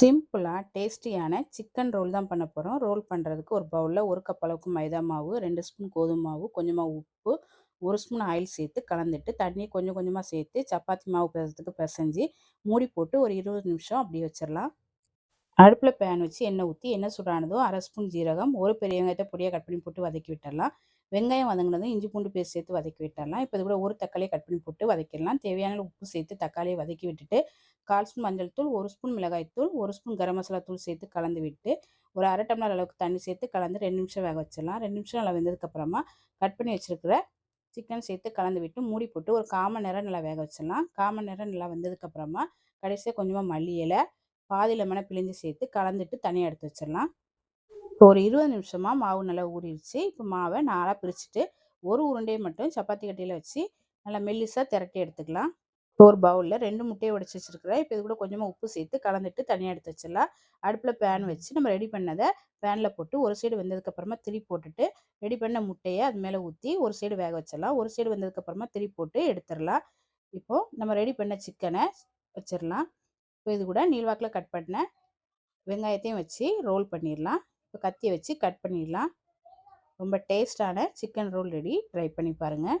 சிம்பிளாக டேஸ்டியான chicken roll தான் பண்ண போகிறோம் ரோல் பண்ணுறதுக்கு ஒரு பவுலில் ஒரு கப் அளவுக்கு மைதா மாவு ரெண்டு ஸ்பூன் கோதுமை மாவு கொஞ்சமாக உப்பு ஒரு ஸ்பூன் ஆயில் சேர்த்து கலந்துட்டு தண்ணி கொஞ்சம் கொஞ்சமாக சேர்த்து சப்பாத்தி மாவு பேசுறதுக்கு பிசைஞ்சு மூடி போட்டு ஒரு இருபது நிமிஷம் அப்படியே வச்சிடலாம் அடுப்பில் பேன் வச்சு எண்ணெய் ஊற்றி எண்ணெய் சுடானதோ அரை ஸ்பூன் ஜீரகம் ஒரு பெரிய வெங்காயத்தை பொடியாக கட் பண்ணி போட்டு வதக்கி விட்டுடலாம் வெங்காயம் வதங்கினதும் இஞ்சி பூண்டு பேஸ்ட் சேர்த்து வதக்கி விட்டுடலாம் இப்போ இது கூட ஒரு தக்காளியை கட் பண்ணி போட்டு வதக்கிடலாம் தேவையான உப்பு சேர்த்து தக்காளியை வதக்கி விட்டுட்டு கால் ஸ்பூன் மஞ்சள் தூள் ஒரு ஸ்பூன் மிளகாய் தூள் ஒரு ஸ்பூன் கரம் மசாலா தூள் சேர்த்து கலந்து விட்டு ஒரு அரை டம்ளர் அளவுக்கு தண்ணி சேர்த்து கலந்து ரெண்டு நிமிஷம் வேக வச்சிடலாம். ரெண்டு நிமிஷம் நல்லா வெந்ததுக்கப்புறமா கட் பண்ணி வச்சுருக்கிற சிக்கன் சேர்த்து கலந்து விட்டு மூடி போட்டு ஒரு காமன் நேரம் நல்லா வேக வச்சிடலாம். காமன் நேரம் நல்லா வந்ததுக்கப்புறமா கடைசியாக கொஞ்சமாக மல்லி இலை பாதி லெமனை பிழிஞ்சு சேர்த்து கலந்துட்டு தனியாக எடுத்து வச்சிடலாம். இப்போ ஒரு இருபது நிமிஷமாக மாவு நல்லா ஊறிடுச்சு. இப்போ மாவை நாளாக பிரிச்சுட்டு ஒரு உருண்டையை மட்டும் சப்பாத்தி கட்டியில் வச்சு நல்லா மெல்லிசாக திரட்டி எடுத்துக்கலாம். ஒரு பவுலில் ரெண்டு முட்டையை உடச்சி வச்சுருக்கிறேன். இப்போ இது கூட கொஞ்சமாக உப்பு சேர்த்து கலந்துட்டு தனியாக எடுத்து வச்சிடலாம். அடுப்பில் பேன் வச்சு நம்ம ரெடி பண்ணதை பேனில் போட்டு ஒரு சைடு வந்ததுக்கப்புறமா திரி போட்டுட்டு ரெடி பண்ண முட்டையை அது மேலே ஊற்றி ஒரு சைடு வேக வச்சிடலாம். ஒரு சைடு வந்ததுக்கப்புறமா திரி போட்டு எடுத்துடலாம். இப்போது நம்ம ரெடி பண்ண சிக்கனை வச்சிடலாம். இப்போ இது கூட நீள்வாக்கில் கட் பண்ண வெங்காயத்தையும் வச்சு ரோல் பண்ணிடலாம். இப்போ கத்தியை வச்சு கட் பண்ணிடலாம். ரொம்ப டேஸ்டான சிக்கன் ரோல் ரெடி ட்ரை பண்ணி பாருங்கள்